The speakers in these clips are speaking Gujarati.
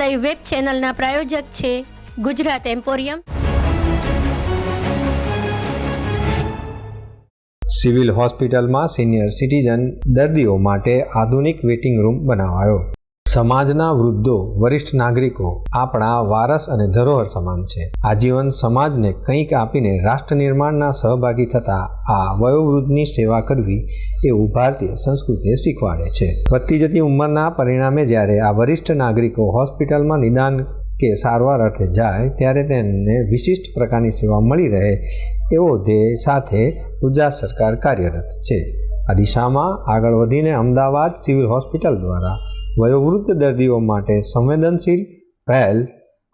લાઈવ વેબ ચેનલના પ્રાયોજક છે ગુજરાત એમ્પોરિયમ સિવિલ હોસ્પિટલમાં સિનિયર સિટીઝન દર્દીઓ માટે આધુનિક વેઇટિંગ રૂમ બનાવાયો. સમાજના વૃદ્ધો, વરિષ્ઠ નાગરિકો, આપણા વારસ અને ધરોહર સમાન છે. આજીવન સમાજને કંઈક આપીને રાષ્ટ્ર નિર્માણના સહભાગી થતા આ વયોવૃદ્ધની સેવા કરવી એવું ભારતીય સંસ્કૃતિએ શીખવાડે છે. વધતી જતી ઉંમરના પરિણામે જ્યારે આ વરિષ્ઠ નાગરિકો હોસ્પિટલમાં નિદાન કે સારવાર અર્થે જાય, ત્યારે તેમને વિશિષ્ટ પ્રકારની સેવા મળી રહે એવો ધ્યેય સાથે ગુજરાત સરકાર કાર્યરત છે. આ દિશામાં આગળ વધીને અમદાવાદ સિવિલ હોસ્પિટલ દ્વારા વયોવૃદ્ધ દર્દીઓ માટે સંવેદનશીલ પહેલ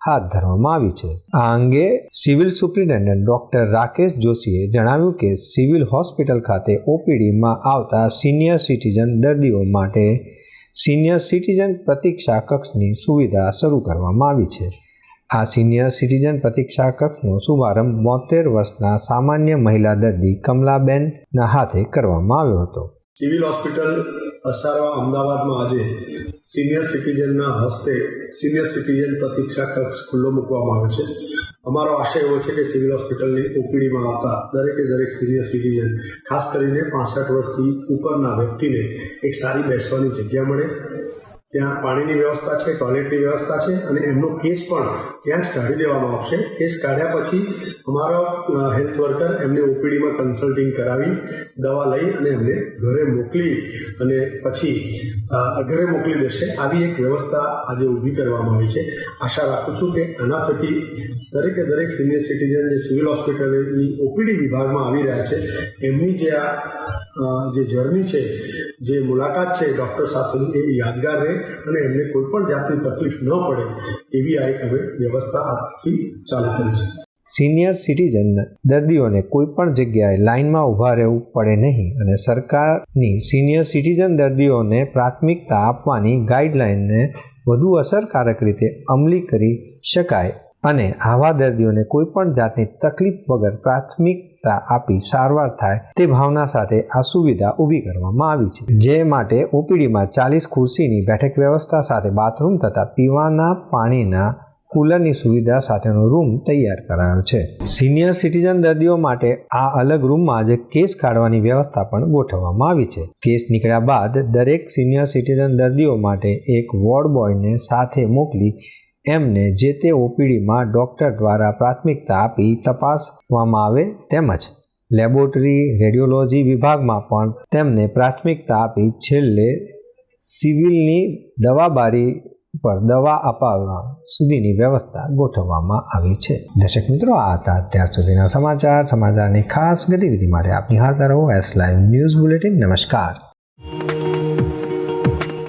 હાથ ધરવામાં આવી છે. આ અંગે સિવિલ સુપ્રિન્ટેન્ડન્ટ ડોક્ટર રાકેશ જોશીએ જણાવ્યું કે સિવિલ હોસ્પિટલ ખાતે ઓપીડીમાં આવતા સિનિયર સિટીઝન દર્દીઓ માટે સિનિયર સિટીઝન પ્રતીક્ષા કક્ષની સુવિધા શરૂ કરવામાં આવી છે. આ સિનિયર સિટીઝન પ્રતીક્ષા કક્ષનો શુભારંભ બોતેર વર્ષના સામાન્ય મહિલા દર્દી કમલાબેનના હાથે કરવામાં આવ્યો હતો. સિવિલ હોસ્પિટલ અસારવા અમદાવાદમાં આજે સિનિયર સિટીઝનના હસ્તે સિનિયર સિટીઝન પ્રતીક્ષા કક્ષ ખુલ્લો મૂકવામાં આવ્યો છે. અમારો આશય એવો છે કે સિવિલ હોસ્પિટલની ઓપીડીમાં આવતા દરેકે દરેક સિનિયર સિટીઝન, ખાસ કરીને પાસઠ વર્ષથી ઉપરના વ્યક્તિને એક સારી બેસવાની જગ્યા મળે. ત્યાં પાણીની વ્યવસ્થા છે ટોયલેટની વ્યવસ્થા છે અને એમનો કેસ પણ ત્યાં જ કાઢી દેવામાં આવશે. કેસ કાઢ્યા પછી અમારો હેલ્થ વર્કર એમને ઓપીડીમાં કન્સલ્ટિંગ કરાવી, દવા લઈ અને એમને ઘરે મોકલી અને પછી ઘરે મોકલી દેશે. આવી એક વ્યવસ્થા આજે ઊભી કરવામાં આવી છે. આશા રાખું છું કે આના થકી દરેકે દરેક સિનિયર સિટીઝન જે સિવિલ હોસ્પિટલની ઓપીડી વિભાગમાં આવી રહ્યા છે, એમની જે આ જે જર્ની છે જે મુલાકાત છે ડૉક્ટર સાથેની એ યાદગાર રહે અને એમને કોઈ પણ જાતની તકલીફ ન પડે એવી આ હવે વ્યવસ્થા આજથી ચાલુ કરી છે. સિનિયર સિટીઝન દર્દીઓને કોઈ પણ જગ્યાએ લાઇનમાં ઊભા રહેવું પડે નહીં અને સરકારની સિનિયર સિટીઝન દર્દીઓને પ્રાથમિકતા આપવાની ગાઈડલાઇનને વધુ અસરકારક રીતે અમલી કરી શકાય અને આવા દર્દીઓને કોઈ પણ જાતની તકલીફ વગર પ્રાથમિકતા આપી સારવાર થાય તે ભાવના સાથે આ સુવિધા ઊભી કરવામાં આવી છે. જે માટે ઓપીડીમાં ચાલીસ ખુરશીની બેઠક વ્યવસ્થા સાથે બાથરૂમ તથા પીવાના પાણીના કુલરની સુવિધા સાથેનો રૂમ તૈયાર કરાયો છે. સિનિયર સિટીઝન દર્દીઓ માટે આ અલગ રૂમમાં જ કેસ કાઢવાની વ્યવસ્થા પણ ગોઠવવામાં આવી છે. કેસ નીકળ્યા બાદ દરેક સિનિયર સિટીઝન દર્દીઓ માટે એક વોર્ડ બોયને સાથે મોકલી એમને જે તે ઓપીડીમાં ડૉક્ટર દ્વારા પ્રાથમિકતા આપી તપાસવામાં આવે તેમજ લેબોરેટરી રેડિયોલોજી વિભાગમાં પણ તેમને પ્રાથમિકતા આપી છેલ્લે સિવિલની દવાબારી પર દવા અપાવવા સુધીની વ્યવસ્થા ગોઠવવામાં આવી છે. દર્શક મિત્રો, આ હતા અત્યાર સુધીના સમાચાર. સમાચારની ખાસ ગતિવિધિ માટે આપની નિહાળતા રહો. એસ લાઈવ ન્યૂઝ બુલેટિન નમસ્કાર.